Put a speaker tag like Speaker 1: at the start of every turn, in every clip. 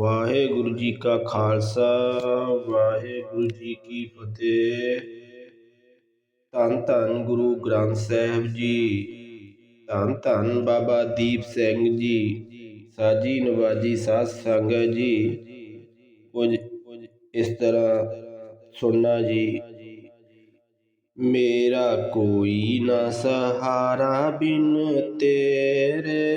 Speaker 1: ਵਾਹਿਗੁਰੂ ਜੀ ਕਾ ਖਾਲਸਾ, ਵਾਹਿਗੁਰੂ ਜੀ ਕੀ ਫਤਿਹ। ਧੰਨ ਧੰਨ ਗੁਰੂ ਗ੍ਰੰਥ ਸਾਹਿਬ ਜੀ, ਧੰਨ ਧੰਨ ਬਾਬਾ ਦੀਪ ਸਿੰਘ ਜੀ, ਸਾਜੀ ਨਵਾਜੀ ਸਾਧ ਸੰਗਤ ਜੀ। ਕੁਝ ਇਸ ਤਰ੍ਹਾਂ ਸੁਣਨਾ ਜੀ। ਮੇਰਾ ਕੋਈ ਨਾ ਸਹਾਰਾ ਬਿਨ ਤੇਰੇ।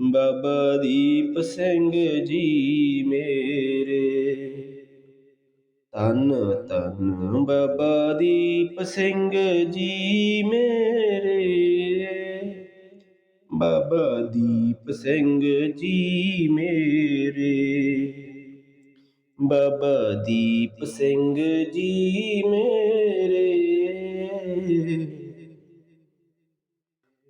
Speaker 1: ਬਾਬਾ ਦੀਪ ਸਿੰਘ ਜੀ ਮੇਰੇ। ਤਨ ਤਨ ਬਾਬਾ ਦੀਪ ਸਿੰਘ ਜੀ ਮੇਰੇ। ਬਾਬਾ ਦੀਪ ਸਿੰਘ ਜੀ ਮੇਰੇ। ਬਾਬਾ ਦੀਪ ਸਿੰਘ ਜੀ ਮੇਰੇ।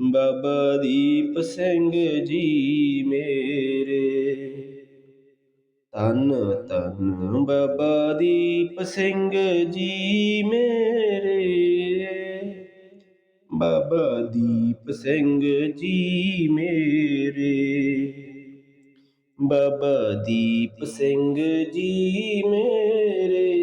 Speaker 1: ਬਾਬਾ ਦੀਪ ਸਿੰਘ ਜੀ ਮੇਰੇ। ਤਨ ਤਨ ਬਾਬਾ ਦੀਪ ਸਿੰਘ ਜੀ ਮੇਰੇ। ਬਾਬਾ ਦੀਪ ਸਿੰਘ ਜੀ ਮੇਰੇ। ਬਾਬਾ ਦੀਪ ਸਿੰਘ ਜੀ ਮੇਰੇ।